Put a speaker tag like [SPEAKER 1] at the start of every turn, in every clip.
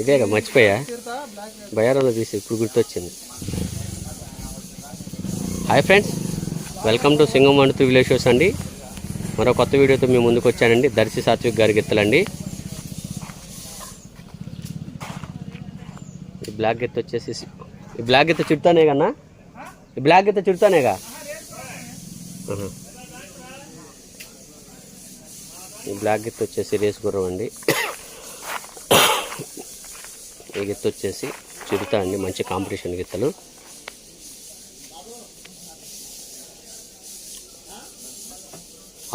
[SPEAKER 1] ఇదేగా మర్చిపోయా? బయారంలో తీసి ఇప్పుడు గుర్తొచ్చింది. Hi friends welcome to Singam three village shows అండి. మరో కొత్త వీడియోతో మేము ముందుకు వచ్చానండి. దర్శి సాత్విక్ గారి గిత్తలండి. ఈ బ్లాక్ గెత్త వచ్చేసి ఈ బ్లాక్ గిత్త చుడతానే కన్నా? ఈ బ్లాక్ గిత్త చుడతానేగా ఈ బ్లాక్ గెత్త వచ్చేసి రేస్ గుర్రం అండి. ఈ గిత్త వచ్చేసి చిరుత అండి మంచి కాంపిటీషన్ గిత్తలు.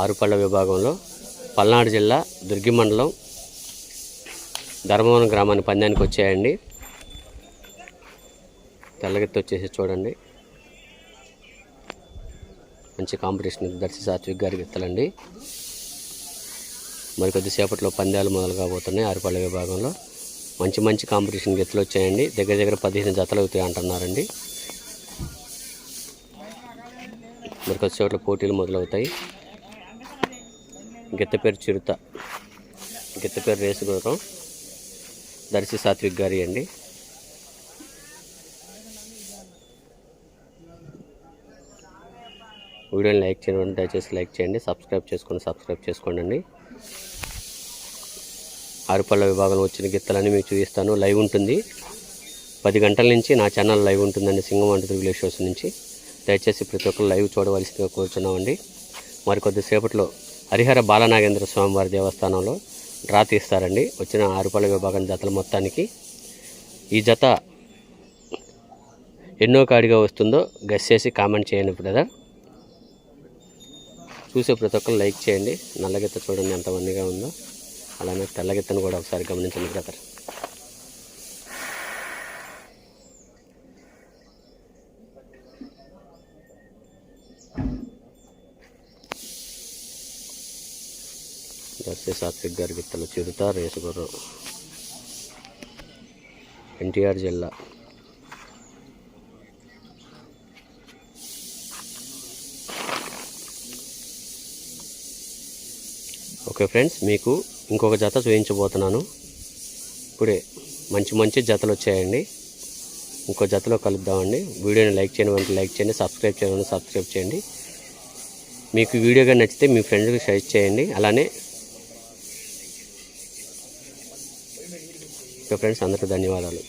[SPEAKER 1] ఆరుపళ్ళ విభాగంలో పల్నాడు జిల్లా దుర్గి మండలం ధర్మవరం గ్రామానికి పందానికి వచ్చాయండి. తెల్లగిత్త వచ్చేసి చూడండి. మంచి కాంపిటీషన్ దర్శి సాత్విక్ గారి గిత్తలండి. మరి కొద్దిసేపట్లో పందాలు మొదలు కాబోతున్నాయి ఆరుపళ్ళ విభాగంలో. మంచి మంచి కాంపిటీషన్ గెత్తులు వచ్చాయండి. దగ్గర దగ్గర పదిహేను జతలు అవుతాయి అంటున్నారండి. మరి చోట్ల పోటీలు మొదలవుతాయి. గిత్త పేరు చిరుత. గిత్త పేరు రేసు గుర్రం దర్శి సాత్విక్ గారి అండి. వీడియోని లైక్ చేయండి దయచేసి లైక్ చేయండి. సబ్స్క్రైబ్ చేసుకోండి సబ్స్క్రైబ్ చేసుకోండి ఆరుపళ్ళ విభాగంలో వచ్చిన గిత్తలన్నీ మీకు చూపిస్తాను. లైవ్ ఉంటుంది. పది గంటల నుంచి నా ఛానల్ లైవ్ ఉంటుందండి సింగం వంట విలేజ్ షోస్ నుంచి. దయచేసి ప్రతి ఒక్కరు లైవ్ చూడవలసిందిగా కోరుచున్నామండి. మరి కొద్దిసేపట్లో హరిహర బాలనాగేంద్ర స్వామివారి దేవస్థానంలో డ్రా తీస్తారండి. వచ్చిన ఆరుపళ్ళ విభాగం జతల మొత్తానికి. ఈ జత ఎన్నో కాడిగా వస్తుందో గెస్ చేసి కామెంట్ చేయండి బ్రదర్. చూసే ప్రతి ఒక్కరు లైక్ చేయండి. నల్లగిత్త చూడండి ఎంతమందిగా ఉందో. అలానే తెల్లగిత్తను కూడా ఒకసారి గమనించండి బ్రదర్. దర్శి సాత్విక్ గారి గిత్తలు చిరుత రేసుగుర్రం. ఎన్టీఆర్ జిల్లా. ఓకే ఫ్రెండ్స్ మీకు ఇంకొక జత చూపించబోతున్నాను ఇప్పుడే మంచి మంచి జతలు వచ్చాయండి. ఇంకో జతలో కలుద్దామండి. వీడియోని లైక్ చేయని వెంటనే లైక్ చేయండి. సబ్స్క్రైబ్ చేయడం సబ్స్క్రైబ్ చేయండి. మీకు వీడియోగా నచ్చితే మీ ఫ్రెండ్స్కి షేర్ చేయండి. అలానే ఫ్రెండ్స్ అందరికీ ధన్యవాదాలు.